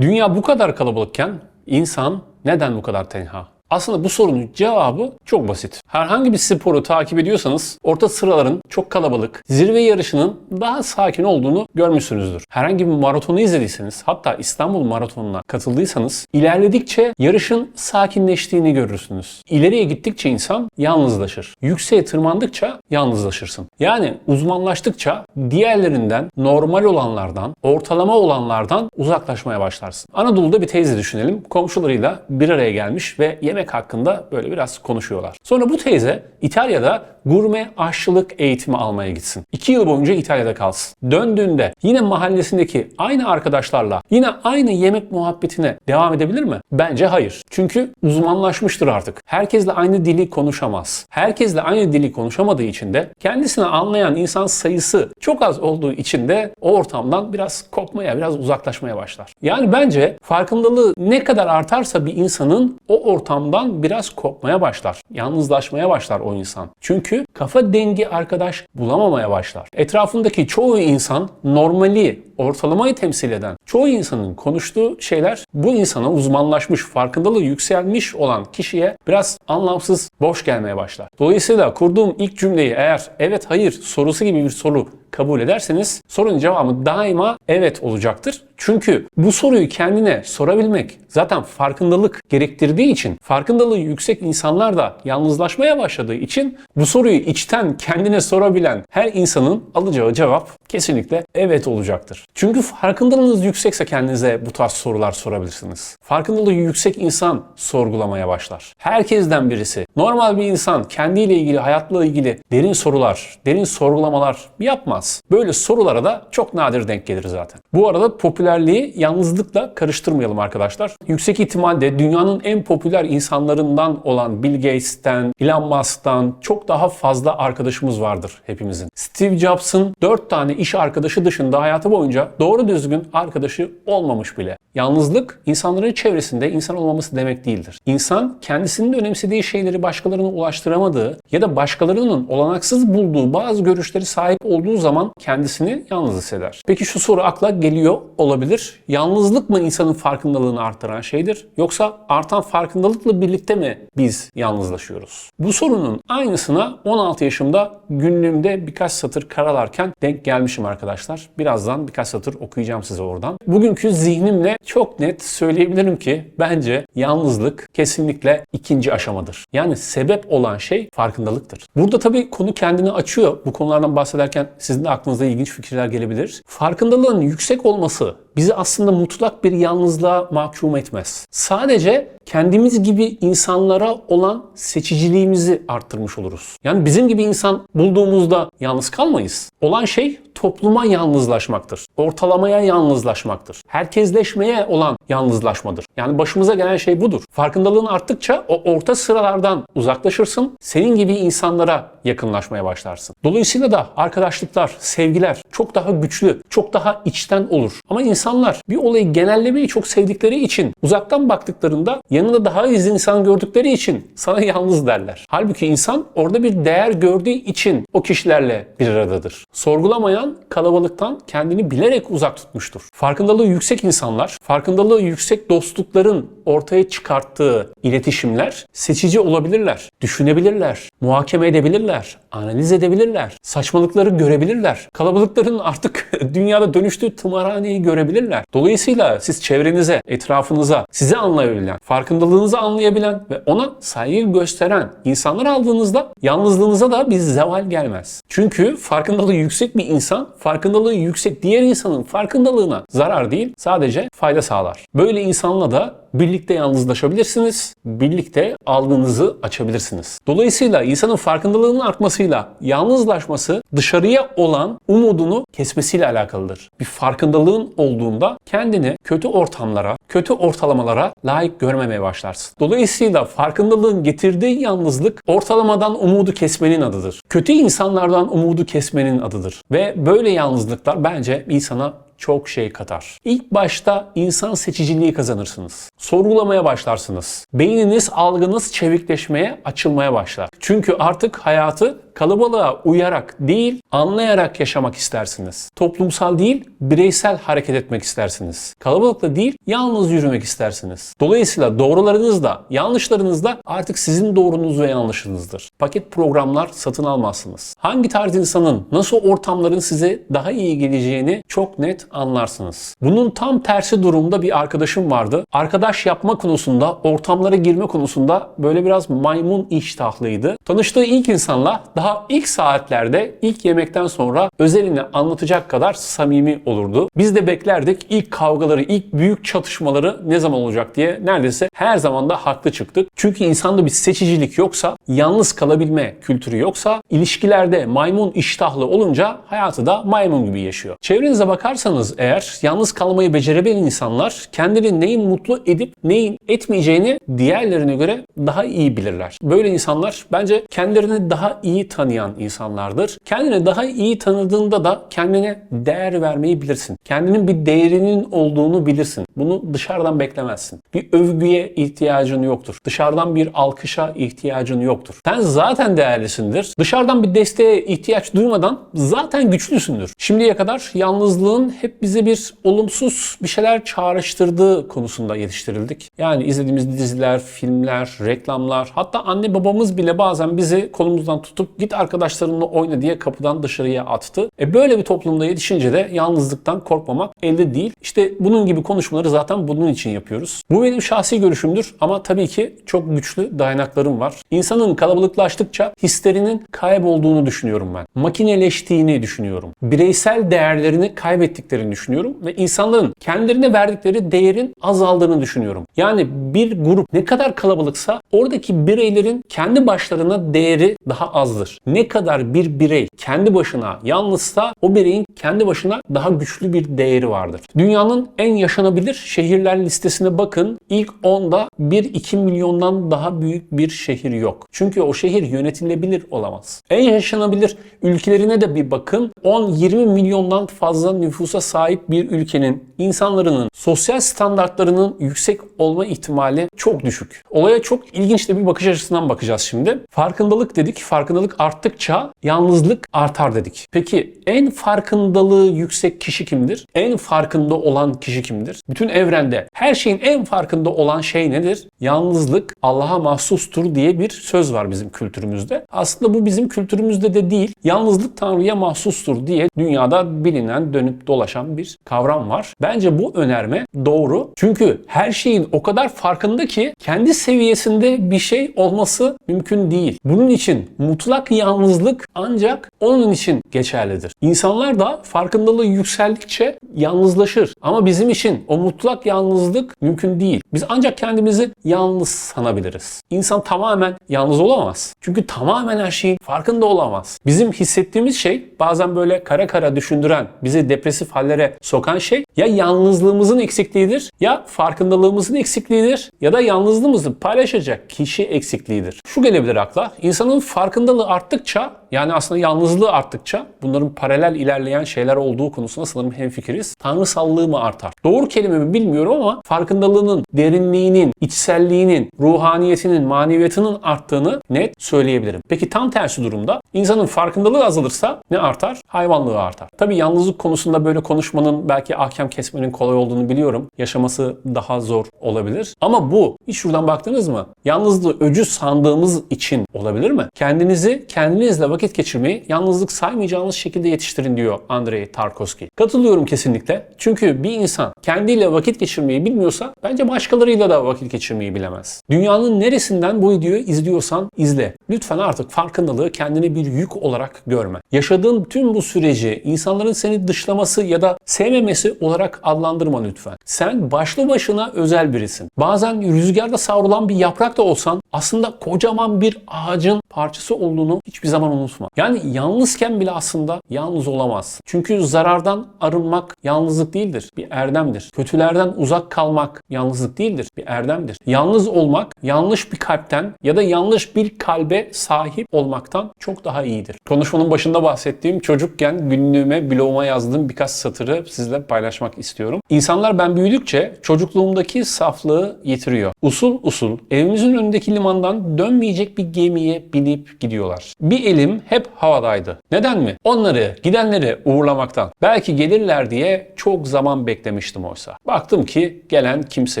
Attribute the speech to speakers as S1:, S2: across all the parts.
S1: Dünya bu kadar kalabalıkken insan neden bu kadar tenha? Aslında bu sorunun cevabı çok basit. Herhangi bir sporu takip ediyorsanız orta sıraların çok kalabalık, zirve yarışının daha sakin olduğunu görmüşsünüzdür. Herhangi bir maratonu izlediyseniz, hatta İstanbul Maratonu'na katıldıysanız ilerledikçe yarışın sakinleştiğini görürsünüz. İleriye gittikçe insan yalnızlaşır. Yükseğe tırmandıkça yalnızlaşırsın. Yani uzmanlaştıkça diğerlerinden, normal olanlardan, ortalama olanlardan uzaklaşmaya başlarsın. Anadolu'da bir teyze düşünelim. Komşularıyla bir araya gelmiş ve yemek hakkında böyle biraz konuşuyorlar. Sonra bu teyze İtalya'da gurme aşçılık eğitimi almaya gitsin. İki yıl boyunca İtalya'da kalsın. Döndüğünde yine mahallesindeki aynı arkadaşlarla yine aynı yemek muhabbetine devam edebilir mi? Bence hayır. Çünkü uzmanlaşmıştır artık. Herkesle aynı dili konuşamaz. Herkesle aynı dili konuşamadığı için de kendisini anlayan insan sayısı çok az olduğu için de o ortamdan biraz kopmaya, biraz uzaklaşmaya başlar. Yani bence farkındalığı ne kadar artarsa bir insanın o ortamdan biraz kopmaya başlar. Yalnızlaşmaya başlar o insan. Çünkü kafa dengi arkadaş bulamamaya başlar. Etrafındaki çoğu insan normali, ortalamayı temsil eden çoğu insanın konuştuğu şeyler bu insana uzmanlaşmış, farkındalığı yükselmiş olan kişiye biraz anlamsız, boş gelmeye başlar. Dolayısıyla kurduğum ilk cümleyi eğer evet hayır sorusu gibi bir soru kabul ederseniz sorunun cevabı daima evet olacaktır. Çünkü bu soruyu kendine sorabilmek zaten farkındalık gerektirdiği için, farkındalığı yüksek insanlar da yalnızlaşmaya başladığı için bu soruyu içten kendine sorabilen her insanın alacağı cevap kesinlikle evet olacaktır. Çünkü farkındalığınız yüksekse kendinize bu tarz sorular sorabilirsiniz. Farkındalığı yüksek insan sorgulamaya başlar. Herkesten birisi, normal bir insan kendiyle ilgili, hayatla ilgili derin sorular, derin sorgulamalar yapmaz. Böyle sorulara da çok nadir denk gelir zaten. Bu arada popülerliği yalnızlıkla karıştırmayalım arkadaşlar. Yüksek ihtimalle dünyanın en popüler insanlarından olan Bill Gates'ten, Elon Musk'tan çok daha fazla arkadaşımız vardır hepimizin. Steve Jobs'ın 4 tane iş arkadaşı dışında hayatı boyunca doğru düzgün arkadaşı olmamış bile. Yalnızlık insanların çevresinde insan olmaması demek değildir. İnsan kendisinin önemsediği şeyleri başkalarına ulaştıramadığı ya da başkalarının olanaksız bulduğu bazı görüşleri sahip olduğu zaman kendisini yalnız hisseder. Peki şu soru akla geliyor olabilir. Yalnızlık mı insanın farkındalığını arttıran şeydir yoksa artan farkındalıkla birlikte mi biz yalnızlaşıyoruz? Bu sorunun aynısına 16 yaşımda günlüğümde birkaç satır karalarken denk gelmişim arkadaşlar. Birazdan birkaç satır okuyacağım size oradan. Bugünkü zihnimle çok net söyleyebilirim ki bence yalnızlık kesinlikle ikinci aşamadır. Yani sebep olan şey farkındalıktır. Burada tabii konu kendini açıyor. Bu konulardan bahsederken sizin de aklınıza ilginç fikirler gelebilir. Farkındalığın yüksek olması bizi aslında mutlak bir yalnızlığa mahkum etmez. Sadece kendimiz gibi insanlara olan seçiciliğimizi arttırmış oluruz. Yani bizim gibi insan bulduğumuzda yalnız kalmayız. Olan şey topluma yalnızlaşmaktır. Ortalamaya yalnızlaşmaktır. Herkesleşmeye olan yalnızlaşmadır. Yani başımıza gelen şey budur. Farkındalığın arttıkça o orta sıralardan uzaklaşırsın. Senin gibi insanlara yakınlaşmaya başlarsın. Dolayısıyla da arkadaşlıklar, sevgiler çok daha güçlü, çok daha içten olur. Ama insanlar bir olayı genellemeyi çok sevdikleri için uzaktan baktıklarında yanında daha az insan gördükleri için sana yalnız derler. Halbuki insan orada bir değer gördüğü için o kişilerle bir aradadır. Sorgulamayan kalabalıktan kendini bilerek uzak tutmuştur. Farkındalığı yüksek insanlar, farkındalığı yüksek dostlukların ortaya çıkarttığı iletişimler seçici olabilirler, düşünebilirler, muhakeme edebilirler, analiz edebilirler, saçmalıkları görebilirler. Kalabalıkların artık dünyada dönüştüğü tımarhaneyi görebilirler. Dolayısıyla siz çevrenize, etrafınıza, sizi anlayabilen, farkındalığınızı anlayabilen ve ona saygı gösteren insanlar aldığınızda yalnızlığınıza da bir zeval gelmez. Çünkü farkındalığı yüksek bir insan, farkındalığı yüksek diğer insanın farkındalığına zarar değil, sadece fayda sağlar. Böyle insanla da birlikte yalnızlaşabilirsiniz, birlikte algınızı açabilirsiniz. Dolayısıyla insanın farkındalığının artmasıyla yalnızlaşması dışarıya olan umudunu kesmesiyle alakalıdır. Bir farkındalığın olduğunda kendini kötü ortamlara, kötü ortalamalara layık görmemeye başlarsın. Dolayısıyla farkındalığın getirdiği yalnızlık ortalamadan umudu kesmenin adıdır. Kötü insanlardan umudu kesmenin adıdır. Ve böyle yalnızlıklar bence insana çok şey katar. İlk başta insan seçiciliği kazanırsınız. Sorgulamaya başlarsınız. Beyniniz, algınız çevikleşmeye, açılmaya başlar. Çünkü artık hayatı Kalabalığa uyarak değil, anlayarak yaşamak istersiniz. Toplumsal değil, bireysel hareket etmek istersiniz. Kalabalıkla değil, yalnız yürümek istersiniz. Dolayısıyla doğrularınız da, yanlışlarınız da artık sizin doğrunuz ve yanlışınızdır. Paket programlar satın almazsınız. Hangi tarz insanın, nasıl ortamların size daha iyi geleceğini çok net anlarsınız. Bunun tam tersi durumda bir arkadaşım vardı. Arkadaş yapma konusunda, ortamlara girme konusunda böyle biraz maymun iştahlıydı. Tanıştığı ilk insanla daha ilk saatlerde, ilk yemekten sonra özelini anlatacak kadar samimi olurdu. Biz de beklerdik ilk kavgaları, ilk büyük çatışmaları ne zaman olacak diye neredeyse her zaman da haklı çıktık. Çünkü insanda bir seçicilik yoksa, yalnız kalabilme kültürü yoksa, ilişkilerde maymun iştahlı olunca hayatı da maymun gibi yaşıyor. Çevrenize bakarsanız eğer yalnız kalmayı becerebilen insanlar kendini neyin mutlu edip neyin etmeyeceğini diğerlerine göre daha iyi bilirler. Böyle insanlar bence kendilerini daha iyi tanıyan insanlardır. Kendini daha iyi tanıdığında da kendine değer vermeyi bilirsin. Kendinin bir değerinin olduğunu bilirsin. Bunu dışarıdan beklemezsin. Bir övgüye ihtiyacın yoktur. Dışarıdan bir alkışa ihtiyacın yoktur. Sen zaten değerlisindir. Dışarıdan bir desteğe ihtiyaç duymadan zaten güçlüsündür. Şimdiye kadar yalnızlığın hep bize bir olumsuz bir şeyler çağrıştırdığı konusunda yetiştirildik. Yani izlediğimiz diziler, filmler, reklamlar hatta anne babamız bile bazen bizi kolumuzdan tutup git arkadaşlarınla oyna diye kapıdan dışarıya attı. E böyle bir toplumda yetişince de yalnızlıktan korkmamak elde değil. İşte bunun gibi konuşmaları zaten bunun için yapıyoruz. Bu benim şahsi görüşümdür ama tabii ki çok güçlü dayanaklarım var. İnsanın kalabalıklaştıkça hislerinin kaybolduğunu düşünüyorum ben. Makineleştiğini düşünüyorum. Bireysel değerlerini kaybettiklerini düşünüyorum ve insanların kendilerine verdikleri değerin azaldığını düşünüyorum. Yani bir grup ne kadar kalabalıksa oradaki bireylerin kendi başlarına değeri daha azdır. Ne kadar bir birey kendi başına yalnızsa o bireyin kendi başına daha güçlü bir değeri vardır. Dünyanın en yaşanabilir şehirler listesine bakın. İlk 10'da 1-2 milyondan daha büyük bir şehir yok. Çünkü o şehir yönetilebilir olamaz. En yaşanabilir ülkelerine de bir bakın. 10-20 milyondan fazla nüfusa sahip bir ülkenin insanların sosyal standartlarının yüksek olma ihtimali çok düşük. Olaya çok ilginç de bir bakış açısından bakacağız şimdi. Farkındalık dedik. Farkındalık arttıkça yalnızlık artar dedik. Peki en farkındalığı yüksek kişi kimdir? En farkında olan kişi kimdir? Bütün evrende her şeyin en farkında olan şey nedir? Yalnızlık Allah'a mahsustur diye bir söz var bizim kültürümüzde. Aslında bu bizim kültürümüzde de değil. Yalnızlık Tanrı'ya mahsustur diye dünyada bilinen dönüp dolaşan bir kavram var. Bence bu önerme doğru. Çünkü her şeyin o kadar farkında ki kendi seviyesinde bir şey olması mümkün değil. Bunun için mutlak yalnızlık ancak onun için geçerlidir. İnsanlar da farkındalığı yükseldikçe yalnızlaşır. Ama bizim için o mutlak yalnızlık mümkün değil. Biz ancak kendimizi yalnız sanabiliriz. İnsan tamamen yalnız olamaz. Çünkü tamamen her şeyin farkında olamaz. Bizim hissettiğimiz şey bazen böyle kara kara düşündüren, bizi depresif hallere sokan şey ya yalnızlığımızın eksikliğidir ya farkındalığımızın eksikliğidir ya da yalnızlığımızı paylaşacak kişi eksikliğidir. Şu gelebilir akla. İnsanın farkındalığı arttıkça yani aslında yalnızlığı arttıkça bunların paralel ilerleyen şeyler olduğu konusunda sanırım hemfikiriz. Tanrısallığı mı artar? Doğru kelime mi bilmiyorum ama farkındalığının derinliğinin, içselliğinin, ruhaniyetinin, maneviyatının arttığını net söyleyebilirim. Peki tam tersi durumda insanın farkındalığı azalırsa ne artar? Hayvanlığı artar. Tabii yalnızlık konusunda böyle konuşmanın belki ahkam kesmenin kolay olduğunu biliyorum. Yaşaması daha zor olabilir. Ama bu hiç şuradan baktınız mı? Yalnızlığı öcü sandığımız için olabilir mi? Kendinizi kendinizle vakit geçirmeyi yalnızlık saymayacağınız şekilde yetiştirin diyor Andrei Tarkovski. Katılıyorum kesinlikle. Çünkü bir insan kendiyle vakit geçirmeyi bilmiyorsa bence başkalarıyla da vakit geçirmeyi bilemez. Dünyanın neresinden bu videoyu izliyorsan izle. Lütfen artık farkındalığı kendine bir yük olarak görme. Yaşadığın tüm bu süreci insanların seni dışlaması ya da sevmemesi olarak adlandırma lütfen. Sen başlı başına özel birisin. Bazen rüzgarda savrulan bir yaprak da olsan aslında kocaman bir ağacın parçası olduğunu hiçbir zaman unutma. Yani yalnızken bile aslında yalnız olamaz. Çünkü zarardan arınmak yalnızlık değildir. Bir erdemdir. Kötülerden uzak kalmak yalnızlık değildir. Bir erdemdir. Yalnız olmak yanlış bir kalpten ya da yanlış bir kalbe sahip olmaktan çok daha iyidir. Konuşmanın başında bahsettiğim çocukken günlüğüme, bloguma yazdığım birkaç satırı sizle paylaşmak istiyorum. İnsanlar ben büyüdükçe çocukluğumdaki saflığı yitiriyor. Usul usul evimiz Gözümüzün önündeki limandan dönmeyecek bir gemiye binip gidiyorlar. Bir elim hep havadaydı. Neden mi? Onları, gidenleri uğurlamaktan. Belki gelirler diye çok zaman beklemiştim oysa. Baktım ki gelen kimse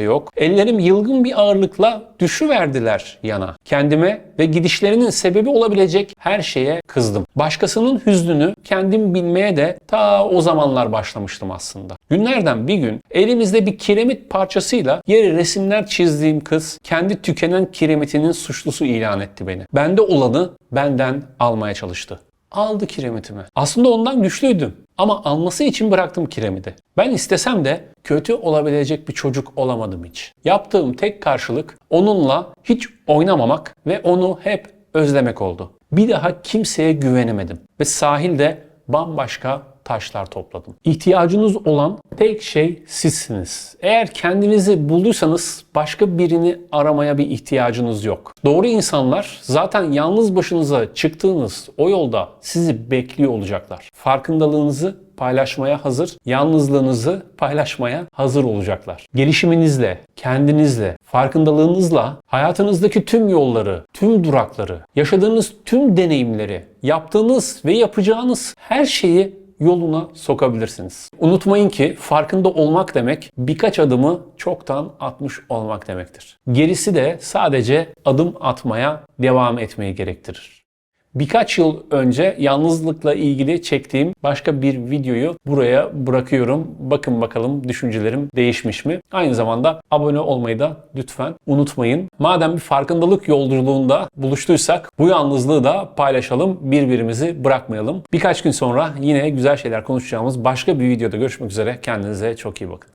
S1: yok. Ellerim yılgın bir ağırlıkla düşüverdiler yana. Kendime ve gidişlerinin sebebi olabilecek her şeye kızdım. Başkasının hüznünü kendim bilmeye de ta o zamanlar başlamıştım aslında. Günlerden bir gün elimizde bir kiremit parçasıyla yeri resimler çizdiğim kız kendi tükenen kiremitinin suçlusu ilan etti beni. Bende olanı benden almaya çalıştı. Aldı kiremitimi. Aslında ondan güçlüydüm. Ama alması için bıraktım kiremidi. Ben istesem de kötü olabilecek bir çocuk olamadım hiç. Yaptığım tek karşılık onunla hiç oynamamak ve onu hep özlemek oldu. Bir daha kimseye güvenemedim ve sahilde bambaşka taşlar topladım. İhtiyacınız olan tek şey sizsiniz. Eğer kendinizi bulduysanız başka birini aramaya bir ihtiyacınız yok. Doğru insanlar zaten yalnız başınıza çıktığınız o yolda sizi bekliyor olacaklar. Farkındalığınızı paylaşmaya hazır, yalnızlığınızı paylaşmaya hazır olacaklar. Gelişiminizle, kendinizle, farkındalığınızla hayatınızdaki tüm yolları, tüm durakları, yaşadığınız tüm deneyimleri, yaptığınız ve yapacağınız her şeyi yoluna sokabilirsiniz. Unutmayın ki farkında olmak demek birkaç adımı çoktan atmış olmak demektir. Gerisi de sadece adım atmaya devam etmeyi gerektirir. Birkaç yıl önce yalnızlıkla ilgili çektiğim başka bir videoyu buraya bırakıyorum. Bakın bakalım düşüncelerim değişmiş mi? Aynı zamanda abone olmayı da lütfen unutmayın. Madem bir farkındalık yolculuğunda buluştuysak bu yalnızlığı da paylaşalım, birbirimizi bırakmayalım. Birkaç gün sonra yine güzel şeyler konuşacağımız başka bir videoda görüşmek üzere. Kendinize çok iyi bakın.